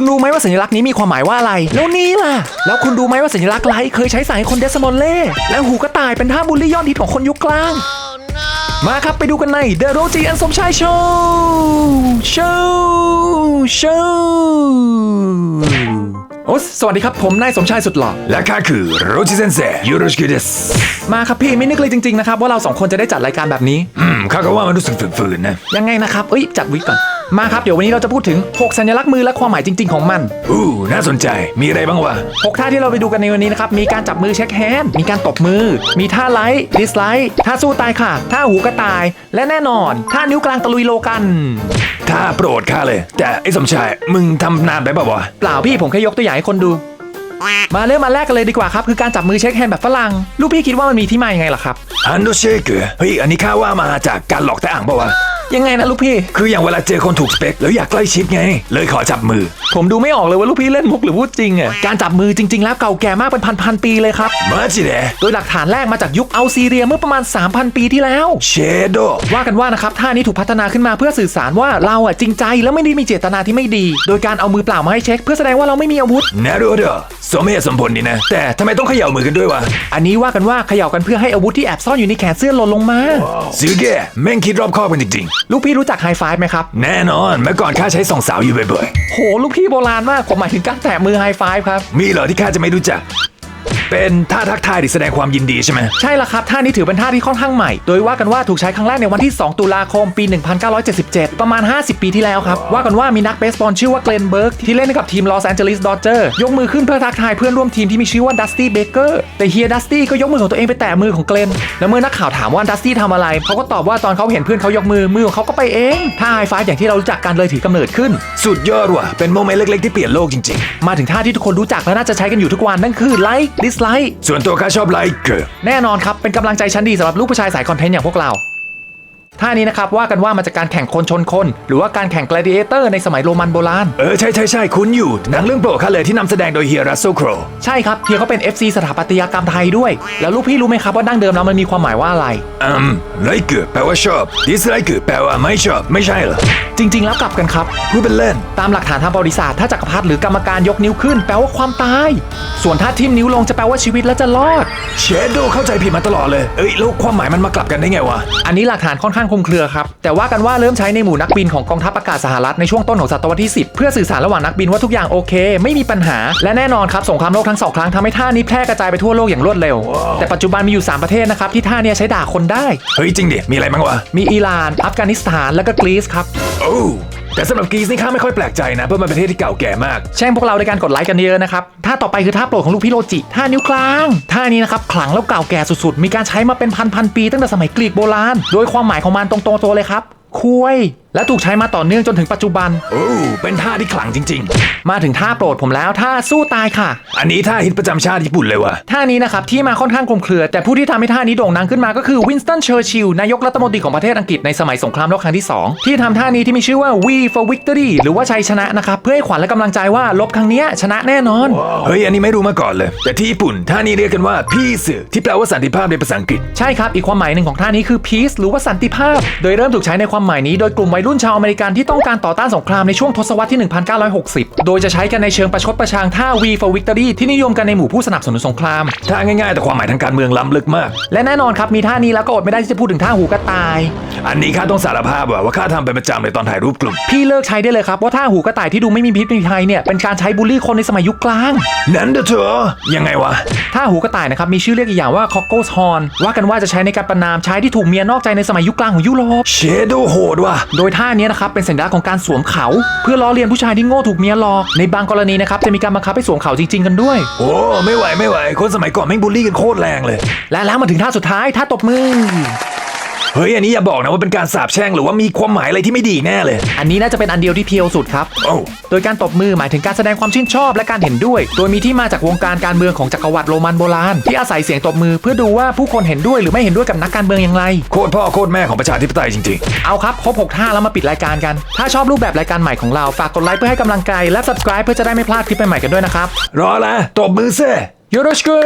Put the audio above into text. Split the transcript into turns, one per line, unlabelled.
คุณรู้ไหมว่าสัญลักษณ์นี้มีความหมายว่าอะไร แล้วนี่ล่ะ แล้วคุณรู้ไหมว่าสัญลักษณ์ไลท์เคยใช้ใส่ให้คนเดสมอนเล่ และหูกระต่ายเป็นท่าบูลลี่ยอดฮิตของคนยุคกลาง มาครับไปดูกันใน The r o g i and สมชายโชว์โชว์โชว์ อ้สวัสดีครับ ผมนายสมชายสุดหล่อ
และข้าคือโรจิเซนเซยูโรชิกิเดส
มาครับพี่ไม่นึกเลยจริงๆนะครับว่าเราสองคนจะได้จัดรายการแบบนี้
อืมข้าก็ว่ามันรู้สึกฝืนๆนะ
ยังไงนะครับ เอ้ย จัดวิกก่อน มาครับ เดี๋ยววันนี้เราจะพูดถึง 6 สัญลักษณ์มือและความหมายจริง ๆของมัน
อู้น่าสนใจ มีอะไรบ้างวะ
6 ท่าที่เราไปดูกันในวันนี้นะครับ มีการจับมือเช็คแฮนด์ มีการตบมือ มีท่าไลท์ ดิสไลท์ ท่าสู้ตายค่ะ ท่าหูกระต่าย และแน่นอน ท่านิ้วกลางตะลุยโลกัน
ถ้าโปรดข้าเลย แต่ไอ้สมชาย มึงทำนานไปเปล่าวะ
เปล่าพี่ผมแค่ยกตัวอย่างให้คนดู มาเริ่มมาแรกกันเลยดีกว่าครับ คือการจับมือเช็คแฮนด์แบบฝรั่งลูกพี่คิดว่ามันมีที่มายังไงล่ะครับ
ฮันโดเชเกอเฮ้ยอันนี้ข้าว่ามาจากการหลอกแต่อ่างเปล่าวะ
ยังไงนะลูกพี่
คืออย่างเวลาเจอคนถูกสเปคแล้วอยากใกล้ชิดไง เลยขอจับมือ
ผมดูไม่ออกเลยว่าลูกพี่เล่นมุกหรือพูดจริงอะการจับมือจริง ๆ แล้วเก่าแก่มากเป็นพันๆปีเลยครับ
มาจิเดะ
โดยหลักฐานแรกมาจากยุคอัลซีเรียเมื่อประมาณ 3,000 ปีที่แล้ว
เชโด
ว่ากันว่านะครับท่านี้ถูกพัฒนาขึ้นมาเพื่อสื่อสารว่าเราอะจริงใจแล้วไม่ได้มีเจตนาที่ไม่ดี โดยการเอามือเปล่ามาให้เช็ค เพื่อแสดงว่าเราไม่มีอาวุธ
นารูโดสมเหตุสมผลดีนะ แต่ทำไมต้องเขย่ามือกันด้วยวะ
อันนี้ว่ากันว่าเขย่ากันเพื่อให้อาวุธที่แอบซ่อนอยู่ในแขนเสื้อหล่นลงมา
ซื้อแกแม่งคิดรอบคอบกันจริง
ลูกพี่รู้จักไฮไฟว์ไหมครับ
ๆแน่นอน เมื่อก่อนข้าใช้สองสาวอยู่บ่อย
โห ลูกพี่โบราณมากผมหมายถึงการแตะมือไฮไฟว์ครับ
ๆ มีเหรอที่ข้าจะไม่รู้จัก เป็นท่าทักทายหรือแสดงความยินดีใช่ไหม
ใช่ละครับท่านี้ถือเป็นท่าที่ค่อนข้างใหม่ โดยว่ากันว่าถูกใช้ครั้งแรกในวันที่ 2 ตุลาคมปี 1977 ประมาณ 50 ปีที่แล้วครับ ว่ากันว่ามีนักเบสบอลชื่อว่าเกรนเบิร์กที่เล่นให้กับทีมลอสแอนเจลิสดอ d เจอร์ยกมือขึ้นเพื่อทักทายเพื่อนร่วมทีมที่มีชื่อว่าดัสตี้เบเกอร์แต่เฮียดัสตี้ก็ยกมือของตัวเองไปแตะมือของเกรนแล้วเมื่อนักข่าวถามว่าดัสตี้ทำอะไรเขาก็ตอบว่าตอนเขาเห็นเพื่อนเขายกมือมือของเขาก็ไปเองท่าไฮไฟว์อย่างที่เรารู้จักกันเลยถือกำเนิดขึ้น
สุดยอดว่ะเป็นโมเมนต์เล็กๆที่เปลี่ยนโลกจริง
มาถึงท่าที่ทุกคนรู้จักและน่าจะใช้กันอยู่ทุกวันนั่นคือไลค์ดิสไลค์
ๆส่วนตัวข้าชอบไลค์เกอร์
แน่นอนครับ เป็นกำลังใจชั้นดีสำหรับลูกผู้ชายสายคอนเทนต์อย่างพวกเรา ท่านี้นะครับว่ากันว่ามาจากการแข่งคนชนคน หรือว่าการแข่ง gladiator ในสมัยโรมันโบราณ
เออ ใช่ใช่ใช่คุ้นอยู่ หนังเรื่องโปรดข้าเลยที่นำแสดงโดยเฮียรัสโซโคร
ใช่ครับเทียเขาเป็น FC สถาปัตยกรรมไทยด้วย แล้วลูกพี่รู้ไหมครับว่าดั้งเดิมแล้วมันมีความหมายว่าอะไร
อืมไลค์เกอร์แปลว่าชอบดิสไลค์เกอร์แปลว่าไม่ชอบ ไม่ใช่เหรอ
จริง ๆ แล้วกลับกันครับ
พูดเป็นเล่น
ตามหลักฐานทางประวัติศาสตร์ถ้าจักรพรรดิหรือกรรมการยกนิ้วขึ้น แปลว่าความตาย ส่วนถ้าทิ่มนิ้วลงจะแปลว่าชีวิตและจะรอด
เชโดเข้าใจผิดมาตลอดเลยเอ้ยแล้วความหมายมันมากลับกันได้ไงวะ
อันนี้หลักฐานค่อนข้างคลุมเครือครับ แต่ว่ากันว่าเริ่มใช้ในหมู่นักบินของกองทัพอากาศสหรัฐในช่วงต้นของศตวรรษที่ 10 เพื่อสื่อสารระหว่างนักบินว่าทุกอย่างโอเค ไม่มีปัญหา และแน่นอนครับสงครามโลกทั้งสองครั้งทำให้ท่านี้แพร่กระจายไปทั่วโลกอย่างรวดเร็ว แต่ปัจจุบันมีอยู่ 3 ประเทศนะครับที่ท่าเนี้ใช้ด่าคนได้
เฮ้ยจริงดิมีอะไรบ้างวะ
มีอิหร่าน อัฟกานิสถาน และก็กรีซครับ
โอ้ แต่สำหรับกรีซนี่ข้าไม่ค่อยแปลกใจนะ เพราะมันเป็นประเทศที่เก่าแก่มาก
แช่งพวกเราในการกดไลค์กันเยอะนะครับท่าต่อไปคือท่าโปรดของลูกพี่โรจิท่านิ้วกลางท่านี้นะครับขลังแล้วเก่าแก่สุดๆ มีการใช้มาเป็นพันพันๆปี ตั้งแต่สมัยกรีกโบราณ โดยความหมายของมันตรงๆตัวเลยครับคุยและถูกใช้มาต่อเนื่องจนถึงปัจจุบัน
โอ้เป็นท่าที่ขลังจริง
มาถึงท่าโปรดผมแล้วท่าสู้ตายค่ะ
ๆ อันนี้ท่าฮิตประจำชาติญี่ปุ่นเลยว่ะ
ท่านี้นะครับที่มาค่อนข้างคลุมเครือ แต่ผู้ที่ทำให้ท่านี้โด่งดังขึ้นมาก็คือวินสตันเชอร์ชิลนายกรัฐมนตรีของประเทศอังกฤษในสมัยสงครามโลกครั้งที่ 2 ที่ทำท่านี้ที่มีชื่อว่า We for Victory หรือว่าชัยชนะนะครับเพื่อให้ขวัญและกำลังใจว่าลบครั้งเนี้ยชนะแน่นอน
เฮ้ย อันนี้ไม่รู้มาก่อนเลย แต่ที่ญี่ปุ่นท่านี้เรียกกันว่าพีซที่แปลว่าสันติภาพในภาษาอังกฤษ
ใช่ครับอีกความหมายหนึ่งของท่านี้คือ peace หรือว่าสันติภาพ โดยเริ่มถูกใช้ในความหมายนี้โดยกลุ่มวัยรุ่นชาวอเมริกันที่ต้องการต่อต้านสงครามในช่วงทศวรรษที่ 1960 โดยจะใช้กันในเชิงประชดประชังท่า We for Victory ที่นิยมกันในหมู่ผู้สนับสนุนสงคราม
ท่าง่ายๆ แต่ความหมายทางการเมืองล้ำลึกมาก
และแน่นอนครับมีท่านี้แล้วก็อดไม่ได้ที่จะพูดถึงท่าหูกระต่าย
อันนี้ข้าต้องสารภาพว่ะว่าข้าทำเป็นประจำเลยตอนถ่ายรูปกลุ่ม
พี่เลิกใช้ได้เลยครับว่าท่าหูกระต่ายที่ดูไม่มีพิษไม่มีภัยเนี่ยเป็นการใช้บูลลี่คนในสมัยยุคกลาง
นั้นเด้อเธอยังไงวะ
ท่าหูกระต่ายนะครับมีชื่อเรียกอีกอย่างว่า cockles horn ว่ากันว่าจะใช้ในการประนามชายที่ถูกเมียนอกใจในสมัยยุคกลางของยุโรป
เชโดโหดว่ะ
โดยท่านี้นะครับเป็นสัญลักษณ์ของการสวมเขาเพื่อล้อเลียนผู้ชายที่โง่ถูกเมียหลอกในบางกรณีนะครับจะมีการบังคับให้สวมเขาจริง ๆ กันด้วย
โอ้ไม่ไหวไม่ไหวคนสมัยก่อนแม่งบูลลี่กันโคตรแรงเลย
และแล้วมาถึงท่าสุดท้ายท่าตบมือ
เฮ้ยอันนี้อย่าบอกนะว่าเป็นการสาบแช่งหรือว่ามีความหมายอะไรที่ไม่ดีแน่เลย
อันนี้น่าจะเป็นอันเดียวที่เพียวสุดครับ
โอ้
โดยการตบมือหมายถึงการแสดงความชื่นชอบและการเห็นด้วย โดยมีที่มาจากวงการการเมืองของจักรวรรดิโรมันโบราณ ที่อาศัยเสียงตบมือเพื่อดูว่าผู้คนเห็นด้วยหรือไม่เห็นด้วยกับนักการเมืองอย่างไร
โคตรพ่อโคตรแม่ของประชาธิปไตยจริงๆ
เอาครับ ครบหกท่าแล้วมาปิดรายการกัน ถ้าชอบรูปแบบรายการใหม่ของเรา ฝากกดไลค์เพื่อให้กำลังใจและ subscribe เพื่อจะได้ไม่พลาดคลิปใหม่ๆกันด้วยนะครับ
รอละตบมือเซ่
โยโรชิกุ